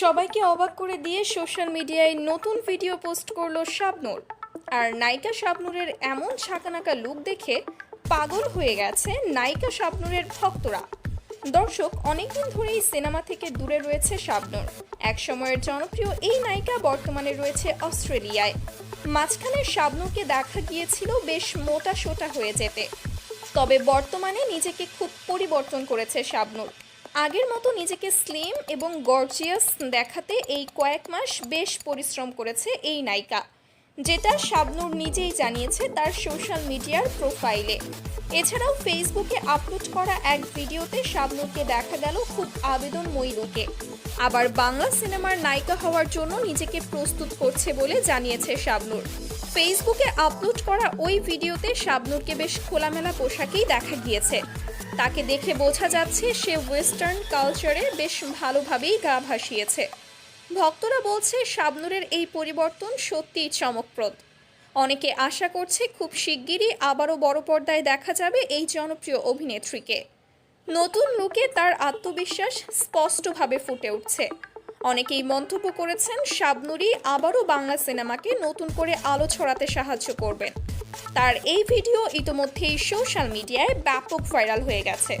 সবাইকে অবাক করে দিয়ে সোশ্যাল মিডিয়ায় নতুন ভিডিও পোস্ট করল শাবনূর। আর নায়িকা শাবনূরের এমন ছাকানাকা লুক দেখে পাগল হয়ে গেছে নায়িকা শাবনূরের ভক্তরা। দর্শক, অনেকদিন ধরেই সিনেমা থেকে দূরে রয়েছে শাবনূর। এক সময়ের জনপ্রিয় এই নায়িকা বর্তমানে রয়েছে অস্ট্রেলিয়ায়। মাঝখানে শাবনূরকে দেখা গিয়েছিল বেশ মোটা সোটা হয়ে যেতে। তবে বর্তমানে নিজেকে খুব পরিবর্তন করেছে শাবনূর। আগের মতো নিজেকে স্লিম এবং গর্জিয়াস দেখাতে এই কয়েক মাস বেশ পরিশ্রম করেছে এই নায়িকা, যেটা শাবনুর নিজেই জানিয়েছে তার সোশ্যাল মিডিয়ার প্রোফাইলে এছাড়াও ফেসবুকে আপলোড করা এক ভিডিওতে শাবনুরকে দেখা গেল খুব আবেদনময়ী লোকে। আবার বাংলা সিনেমার নায়িকা হওয়ার জন্য নিজেকে প্রস্তুত করছে বলে জানিয়েছে শাবনুর। ফেসবুকে আপলোড করা ওই ভিডিওতে শাবনুরকে বেশ খোলামেলা পোশাকেই দেখা গিয়েছে। তাকে দেখে বোঝা যাচ্ছে সে ওয়েস্টার্ন কালচারে বেশ ভালোভাবেই গা ভাসিয়েছে। ভক্তরা বলছে শাবনুরের এই পরিবর্তন সত্যিই চমকপ্রদ। অনেকে আশা করছে খুব শিগগিরই আবারও বড় পর্দায় দেখা যাবে এই জনপ্রিয় অভিনেত্রীকে। নতুন লুকে তার আত্মবিশ্বাস স্পষ্টভাবে ফুটে উঠছে। অনেকেই মন্তব্য করেছেন শাবনুরি আবারও বাংলা সিনেমাকে নতুন করে আলো ছড়াতে সাহায্য করবেন। তার এই ভিডিও ইতোমধ্যেই সোশ্যাল মিডিয়ায় ব্যাপক ভাইরাল হয়ে গেছে।